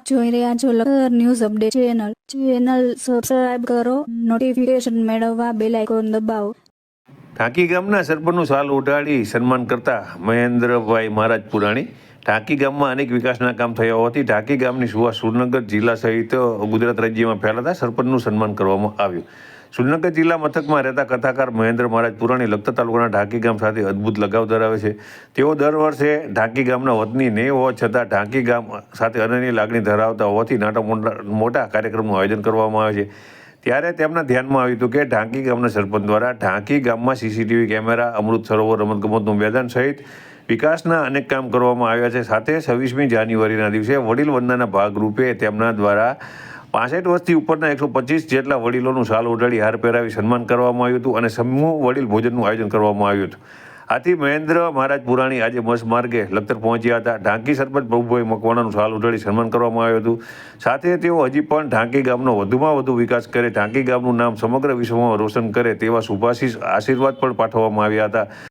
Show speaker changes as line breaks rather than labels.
આપ જોઈ રહ્યા છો લખર news update channel. Channel subscribe કરો નોટિફિકેશન મેળવવા બેલ આઇકોન દબાવો.
ઢાંકી ગામના સરપંચનું સાલ ઉઠાડી સન્માન કરતા મહેન્દ્રભાઈ મહારાજ પુરાણી. ઢાંકી ગામમાં અનેક વિકાસના કામ થયા હોવાથી ઢાંકી ગામની સુવાસ સુરનગર જિલ્લા સહિત ગુજરાત રાજ્યમાં ફેલાતા સરપંચનું સન્માન કરવામાં આવ્યું. સુરનગર જિલ્લા મથકમાં રહેતા કથાકાર મહેન્દ્ર મહારાજ પુરાણી લખતર તાલુકાના ઢાંકી ગામ સાથે અદ્ભુત લગાવ ધરાવે છે. તેઓ દર વર્ષે ઢાંકી ગામના વતની ને હોવા છતાં ઢાંકી ગામ સાથે અનન્ય લાગણી ધરાવતા હોવાથી નાટક મોટા મોટા કાર્યક્રમનું આયોજન કરવામાં આવે છે. ત્યારે તેમના ધ્યાનમાં આવ્યું હતું કે ઢાંકી ગામના સરપંચ દ્વારા ઢાંકી ગામમાં સીસીટીવી કેમેરા, અમૃત સરોવર, રમતગમતનું મેદાન સહિત વિકાસના અનેક કામ કરવામાં આવ્યા છે. સાથે છવ્વીસમી જાન્યુઆરીના દિવસે વડીલ વંદનાના ભાગરૂપે તેમના દ્વારા પાસઠ વર્ષથી ઉપરના એકસો પચીસ જેટલા વડીલોનું સાલ ઉડાડી હાર પહેરાવી સન્માન કરવામાં આવ્યું હતું અને સમૂહ વડીલ ભોજનનું આયોજન કરવામાં આવ્યું હતું. આથી મહેન્દ્ર મહારાજ પુરાણી આજે બસ માર્ગે લખતર પહોંચ્યા હતા. ઢાંકી સરપંચ પ્રભુભાઈ મકવાણાનું સાલ ઉડાડી સન્માન કરવામાં આવ્યું હતું. સાથે તેઓ હજી પણ ઢાંકી ગામનો વધુમાં વધુ વિકાસ કરે, ઢાંકી ગામનું નામ સમગ્ર વિશ્વમાં રોશન કરે તેવા શુભાશીષ આશીર્વાદ પણ પાઠવવામાં આવ્યા હતા.